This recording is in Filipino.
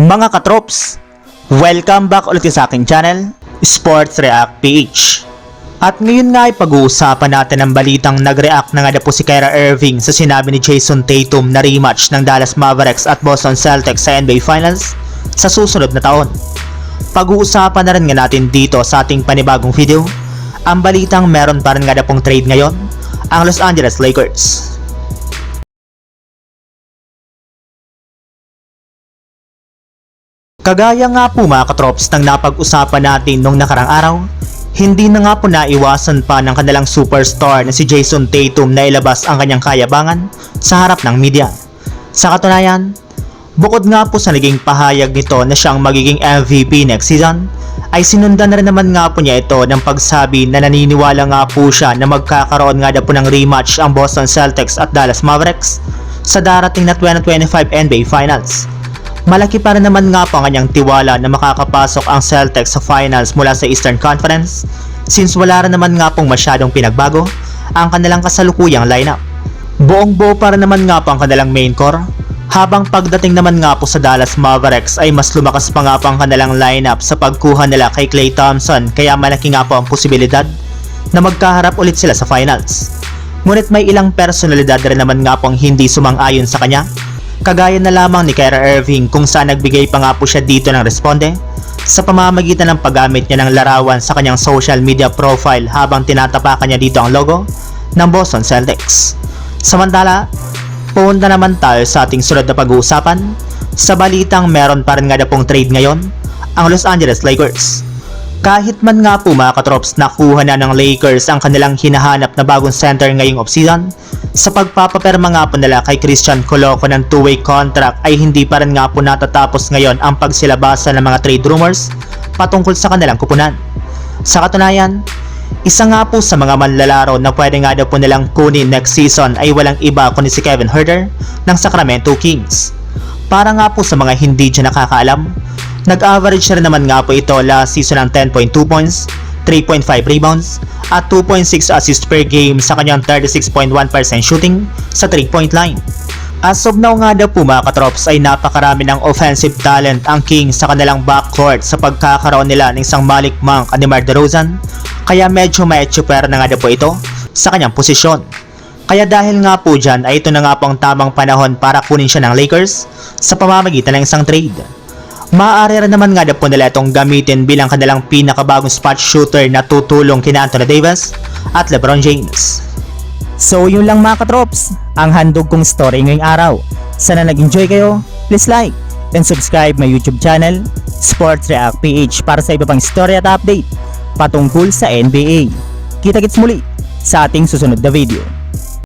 Mga katrops, welcome back ulit sa aking channel, Sports React PH. At ngayon nga ay pag-uusapan natin ang balitang nag-react na nga na po si Kyra Irving sa sinabi ni Jason Tatum na rematch ng Dallas Mavericks at Boston Celtics sa NBA Finals sa susunod na taon. Pag-uusapan na rin nga natin dito sa ating panibagong video, ang balitang meron pa rin nga na pong trade ngayon, ang Los Angeles Lakers. Kagaya nga po mga katrops ng napag-usapan natin nung nakarang araw, hindi na nga po naiwasan pa ng kanilang superstar na si Jason Tatum na ilabas ang kanyang kayabangan sa harap ng media. Sa katunayan, bukod nga po sa naging pahayag nito na siyang magiging MVP next season, ay sinundan na rin naman nga po niya ito ng pagsabi na naniniwala nga po siya na magkakaroon nga na po ng rematch ang Boston Celtics at Dallas Mavericks sa darating na 2025 NBA Finals. Malaki pa rin naman nga po ang kanyang tiwala na makakapasok ang Celtics sa finals mula sa Eastern Conference since wala rin naman nga pong masyadong pinagbago ang kanilang kasalukuyang lineup. Buong buo pa rin naman nga po ang kanilang main core habang pagdating naman nga po sa Dallas Mavericks ay mas lumakas pa nga po ang kanilang lineup sa pagkuha nila kay Klay Thompson kaya malaki nga po ang posibilidad na magkaharap ulit sila sa finals. Ngunit may ilang personalidad rin naman nga pong hindi sumang-ayon sa kanya Kagaya na lamang ni Kyra Irving kung saan nagbigay pa nga po siya dito ng responde sa pamamagitan ng paggamit niya ng larawan sa kanyang social media profile habang tinatapakan niya dito ang logo ng Boston Celtics. Samantala, punta naman tayo sa ating sunod na pag-uusapan sa balitang meron pa rin nga na pong trade ngayon ang Los Angeles Lakers. Kahit man nga po mga katrops nakuha na ng Lakers ang kanilang hinahanap na bagong center ngayong offseason, sa pagpapaperma nga po nila kay Christian Coloco ng two-way contract ay hindi pa rin nga po natatapos ngayon ang pagsilabasa ng mga trade rumors patungkol sa kanilang kupunan. Sa katunayan, isa nga po sa mga manlalaro na pwede nga daw po nilang kunin next season ay walang iba kundi si Kevin Herter ng Sacramento Kings. Para nga po sa mga hindi dyan nakakaalam, nag-average na rin naman nga po ito last season ng 10.2 points, 3.5 rebounds, at 2.6 assists per game sa kanyang 36.1% shooting sa 3-point line. As of now nga daw po mga katrops ay napakarami ng offensive talent ang Kings sa kanilang backcourt sa pagkakaroon nila ng isang Malik Monk at ni Mar DeRozan kaya medyo may pera na nga daw po ito sa kanyang posisyon. Kaya dahil nga po dyan ay ito na nga po ang tamang panahon para kunin siya ng Lakers sa pamamagitan ng isang trade. Maaari rin naman nga daw po nila itong gamitin bilang kanilang pinakabagong spot shooter na tutulong kina Anthony Davis at LeBron James. So yun lang mga katrops, ang handog kong story ngayong araw. Sana nag-enjoy kayo, please like and subscribe my YouTube channel, Sports React PH para sa iba pang story at update patungkol sa NBA. Kita-kits muli sa ating susunod na video.